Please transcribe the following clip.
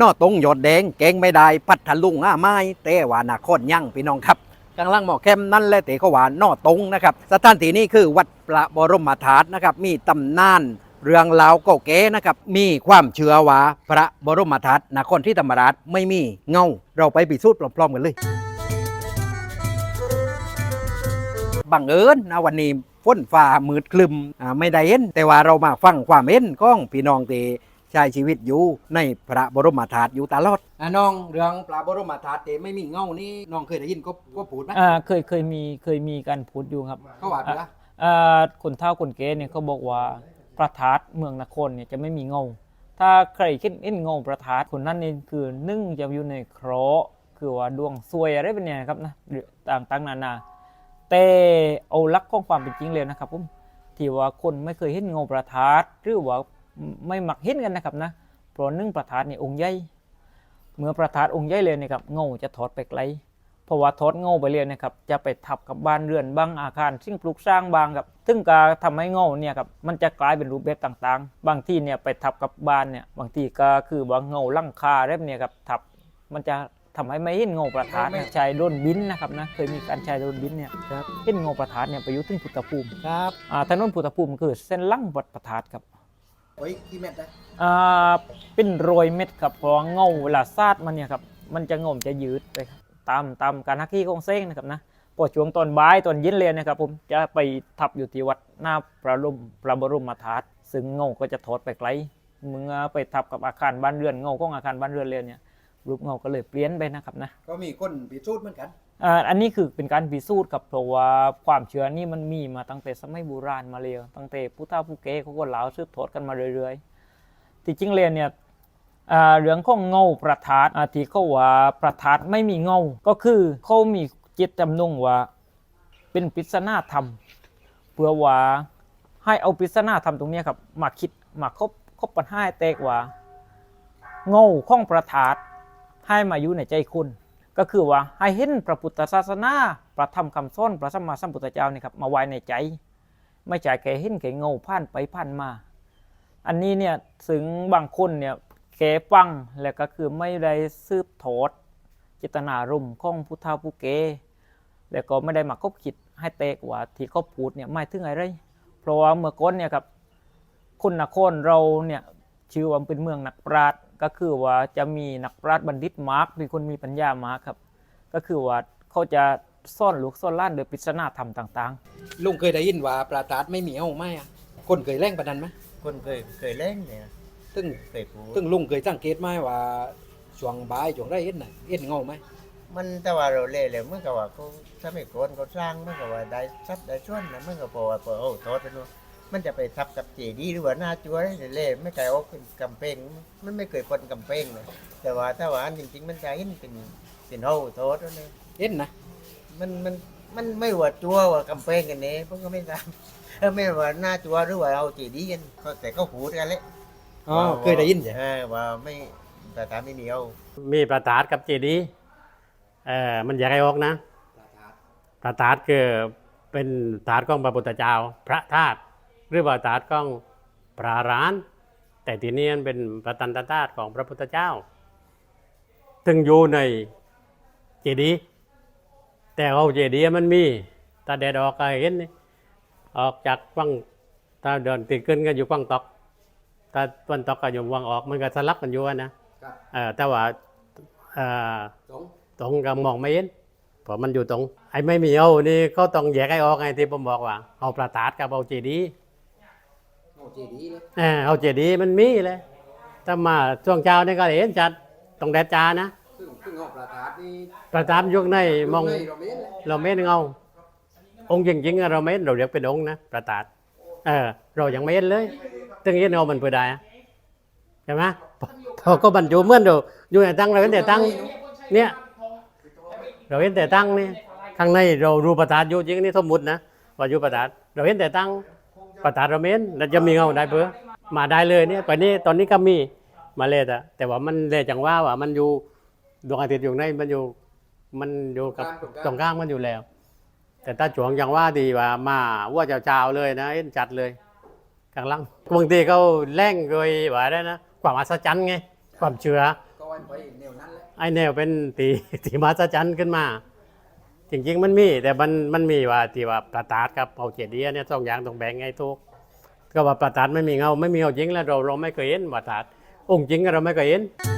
นอตรงหยดแดงแกงไม่ได้พัดทะลุงอ้าไม้แต่ว่านาคอนยั่งพี่น้องครับกำลังหมอแคมนั่นแหละเตเขวานนอตรงนะครับสถานที่นี้คือวัดพระบรมธาตุนะครับมีตำนานเรื่องราวเก่าแก่นะครับมีความเชื่อว่าพระบรมธาตุนครที่ธรรมราชไม่มีเงา เราไปพิสูจน์พร้อมๆกันเลยบังเอิญนะวันนี้ฝนฟ้ามืดคลึมอ่าไม่ได้เห็น แต่ว่าเรามาฟังความเห็นของพี่น้องที่ ใช้ชีวิตอยู่ในพระบรมธาตุอยู่ตลอดอะน้องเรื่องพระบรมธาตุที่ไม่มีเงานี่น้องเคยได้ยินก็ก็พูดไหมอ่าเคยเคยมีเคยมีการพูดอยู่ครับเขาว่าไปละอ่าคนเฒ่าคนแก่เนี่ยเขาบอกว่าพระธาตุเมืองนครเนี่ยจะไม่มีเงาถ้าใครคิดเห็นเงาพระธาตุคนนั้นนี่คือนึ่งจะอยู่ในเคราะห์คือว่าดวงซวยอะไรเป็นเนี่ยครับนะหรือต่างๆนานาแต่เอาหลักของความเป็นจริงเลยนะครับผมที่ว่าคนไม่เคยเห็นเงาพระธาตุหรือว่า ไม่มักเห็นกันนะครับนะเพราะนึ่งพระธาตุเนี่ยองค์ใหญ่เมื่อพระธาตุองค์ใหญ่เลยนะครับเงาจะถอดไปไกลเพราะว่าทอดเงาไปเรียนนะครับจะไปทับกับบ้านเรือนบางอาคารสิ่งปลูกสร้างบางครับซึ่งการทำให้เงาเนี่ยครับมันจะกลายเป็นรูปแบบต่างๆ บางที่เนี่ยไปทับกับบ้านเนี่ยบางทีก็คือว่าเงาลังคาเรียบเนี่ยครับทับมันจะทำให้ไม่เห็นเงาประธานใช้โดนบินนะครับนะเคยมีการใช้โดนบินเนี่ยครับเห็นเงาประธานเนี่ยไปอยุถึงพุทธภูมิครับอ่าถนนพุทธภูมิคือเส้นลังวัดประธานครับ โอ้ยกี่เม็ดนะอ่าเป็นโรยเม็ดครับเพราะว่าเงาเวลาซาดมันเนี่ยครับมันจะเงามันจะยืดไปครับตามตามการฮักกี้ของเซ้งนะครับนะพอช่วงตอนบ่ายตอนเย็นเรียนนะครับผมจะไปทับอยู่ที่วัดหน้าพระบรมพระบรมธาตุซึ่งเงาก็จะถอดไปไกลเมื่อไปทับกับอาคารบ้านเรือนเงาของอาคารบ้านเรือนเรียนเนี่ยรูปเงาก็เลยเปลี่ยนไปนะครับนะก็มีคนพิสูจน์เหมือนกัน อันนี้คือเป็นการพิสูจน์ครับเพราะว่าความเชื่อนี่มันมีมาตั้งแต่สมัยโบราณมาเลยตั้งแต่ผู้เฒ่าผู้แก่เขาก็เล่าสืบทอดกันมาเรื่อยๆที่จริงเลยเนี่ยเรื่องของเงาประทัดอ่าที่เขาว่าประทัดไม่มีเงาก็คือเขามีจิตจำนงว่าเป็นปริศนาธรรม เพื่อว่าให้เอาปริศนาธรรมตรงนี้ครับมาคิดมาคบคบปัญหาแตกว่าเงาของประทัดให้มาอยู่ในใจคุณ ก็คือว่าให้เห็นพระพุทธศาสนาประธรรมคำสอนพระสัมมาสัมพุทธเจ้านี่ครับมาไว้ในใจ ไม่ใช่แค่เห็นแค่เงาผ่านไปผ่านมา อันนี้เนี่ยถึงบางคนเนี่ยแกฟังแล้วก็คือไม่ได้สืบทอดเจตนารมณ์ของพุทธาผู้เกแล้วก็ไม่ได้มาคบคิดให้เตกว่าที่เขาพูดเนี่ยไม่ถึงอะไรเพราะว่าเมื่อก่อนเนี่ยครับคนนครเราเนี่ยชื่อว่าเป็นเมืองนักปราชญ์ ก็คือว่าจะมีนักปราชญ์บัณฑิตมากมีคนมีปัญญามากครับ ก็คือว่าเขาจะซ่อนลูกซ่อนล้านโดยปริศนาธรรมต่างลุงเคยได้ยินว่าประธาตุไม่มีเงาไหมอะคนเคยแล่งประดันไหมคนเคยเคยเล่นเนี่ยซึ่งเคยพูดซึ่งลุงเคยสังเกตไหมว่าช่วงบ่ายช่วงไรเห็นไหนะเห็นเงาไหมมันแต่ว่าเราเล่นเลยเมื่อกับว่าเขาถ้าไม่โกนเขาสร้างเมื่อกับว่าได้ซับได้ช่วนนะเมื่อกับพอว่าพอโอ้โทษไปนู่น มันจะไปทับกับเจดีย์หรือว่าหน้าจัวได้เล่ไม่ไกลออกเป็นกำแพงมันไม่เคยคนกำแพงเลยแต่ว่าถ้าว่าอันจริง ๆ มันจะเห็นเป็นเป็นโอ้โทษนั่นเองเห็นนะมันมันมันไม่ว่าจัวว่ากำแพงกันเนี่ยพวกก็ไม่ทราบเออไม่ว่าหน้าจัวหรือว่าเอาเจดีย์กันเขาแต่ก็หูกันเลยอ๋อเคยได้ยินใช่เออว่าไม่แต่ตามไม่เหนียว มีประตาดกับเจดีย์เออมันแยกให้ออกนะประตาดคือเป็นถาดของพระพุทธเจ้าพระธาตุ หรือว่าถาดของพระอราน แต่ที่นี่มันเป็นประตันตธาตุของพระพุทธเจ้าถึงอยู่ในเจดีย์แต่เอาเจดีย์มันมีตาแดดออกก็เห็นนี่ออกจากวังตาเดินติดขึ้นก็อยู่วังตอกตาตะวันตอกก็อยู่วังออกมันก็สลับกันอยู่อะนะครับเออแต่ว่าเอ่อสองตรงก็มองไม่เห็นเพราะมันอยู่ตรง ไอ้ไม่มีเอานี่ก็ต้องแยกให้ออกไงที่ผมบอกว่า เอาประตาดกับเอาเจดีย์ เงาเจดีย์เลยเออเอาเจดีย์มันมีเลยถ้ามาช่วงเช้านี่ก็เห็นชัดตรงแดดจานะ ซึ่งซึ่งเงาประธาตุนี่ประตาดยุคในมองในเราไม่เห็นเลยเราไม่เห็นเงา องค์จริงๆอะเราไม่เห็นเราเรียกเป็นองค์นะประตาดเออ เรายังไม่เห็นเลยตึงเห็นเงามันเพื่อใดอะใช่ไหมเขาก็บรรจุเหมื่อนเดูอยู่ในตั้งเราเห็นแต่ตั้ง เนี่ย เราเห็นแต่ตั้งนี่ข้างในเรารู้ประตาดอยู่จริงนี่สมมตินะว่าอยู่ประตาดเราเห็นแต่ตั้ง ประตาดเราไม่เห็นแล้วจะมีเงาได้เพื่อมาได้เลยเนี่ยไปนี่ตอนนี้ก็มีมาเลยแต่แต่ว่ามันเลยจังว่าว่ามันอยู่ดวงอาทิตย์อยู่ในมันอยู่มันอยู่กับตรงกลางมันอยู่แล้ว แต่ถ้าจวงอย่างว่าดีว่ามาว่าเจ้าๆเลยนะเห็นจัดเลยกลางหลังบางทีเขาแล่งเลยว่าได้นะความอัศจรรย์ไงความเชื่อก็ไอแนวเป็นตีตีมาสจันขึ้นมา จริงๆมันมี แต่มันมันมีว่าที่ว่าประตาดกับเผาเจดีย์เนี่ยสองอย่างต้องแบ่งไงทุกก็ว่าประตาดไม่มีเงาไม่มีเงาจริงแล้วเราเราไม่เคยเห็นประตาดองค์จริงเราไม่เคยเห็น「